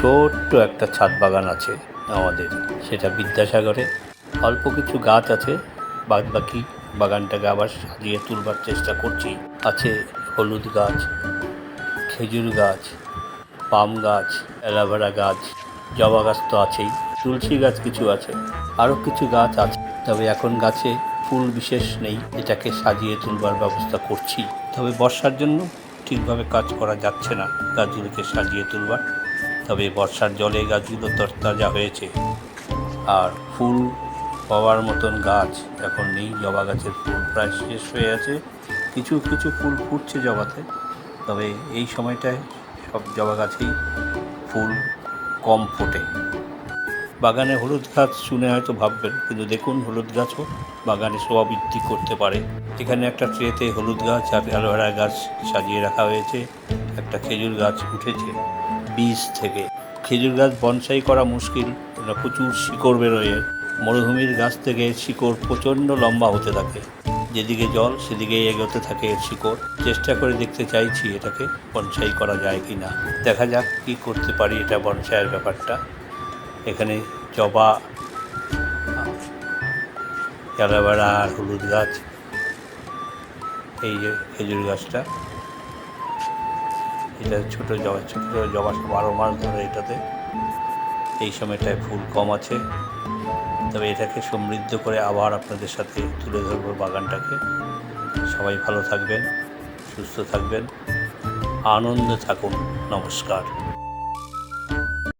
ছোট্ট একটা ছাদ বাগান আছে আমাদের, সেটা বিদ্যাসাগরে। অল্প কিছু গাছ আছে বাদ বাকি বাগানটাকে আবার সাজিয়ে তুলবার চেষ্টা করছি। আছে হলুদ গাছ, খেজুর গাছ, পাম গাছ, অ্যালোভেরা গাছ, জবা গাছ তো আছেই, তুলসী গাছ কিছু আছে, আরও কিছু গাছ আছে। তবে এখন গাছে ফুল বিশেষ নেই, এটাকে সাজিয়ে তুলবার ব্যবস্থা করছি। তবে বর্ষার জন্য ঠিকভাবে কাজ করা যাচ্ছে না গাছগুলোকে সাজিয়ে তুলবার। তবে বর্ষার জলে গাছগুলো তরতাজা হয়েছে। আর ফুল পাওয়ার মতন গাছ এখন নেই। জবা গাছের ফুল প্রায় শেষ হয়ে আছে। কিছু কিছু ফুল ফুটছে জবাতে। তবে এই সময়টায় সব জবা গাছেই ফুল কম ফোটে। বাগানে হলুদ গাছ শুনে হয়তো ভাববেন, কিন্তু দেখুন হলুদ গাছও বাগানে শোভা বৃদ্ধি করতে পারে। এখানে একটা ট্রেতে হলুদ গাছ আর অ্যালোভেরা গাছ সাজিয়ে রাখা হয়েছে। একটা খেজুর গাছ উঠেছে। বীজ থেকে। খেজুর গাছ বনসাই করা মুশকিল এটা প্রচুর শিকড় বেরোয়। মরুভূমির গাছ থেকে শিকড় প্রচণ্ড লম্বা হতে থাকে। যেদিকে জল, সেদিকেই এগোতে থাকে এর শিকড়। চেষ্টা করে দেখতে চাইছি এটাকে বনসাই করা যায় কি না দেখা যাক কি করতে পারি এটা বনসাইয়ের ব্যাপারটা। এখানে জবা, অ্যালোভেরা আর হলুদ গাছ, এই যে খেজুর গাছটা। এটা ছোটো জবা ছোটো জবা বারো মাস ধরে এটাতে। এই সময়টায় ফুল কম আছে। তবে এটাকে সমৃদ্ধ করে আবার আপনাদের সাথে তুলে ধরবো বাগানটাকে। সবাই ভালো থাকবেন, সুস্থ থাকবেন। আনন্দে থাকুন। নমস্কার।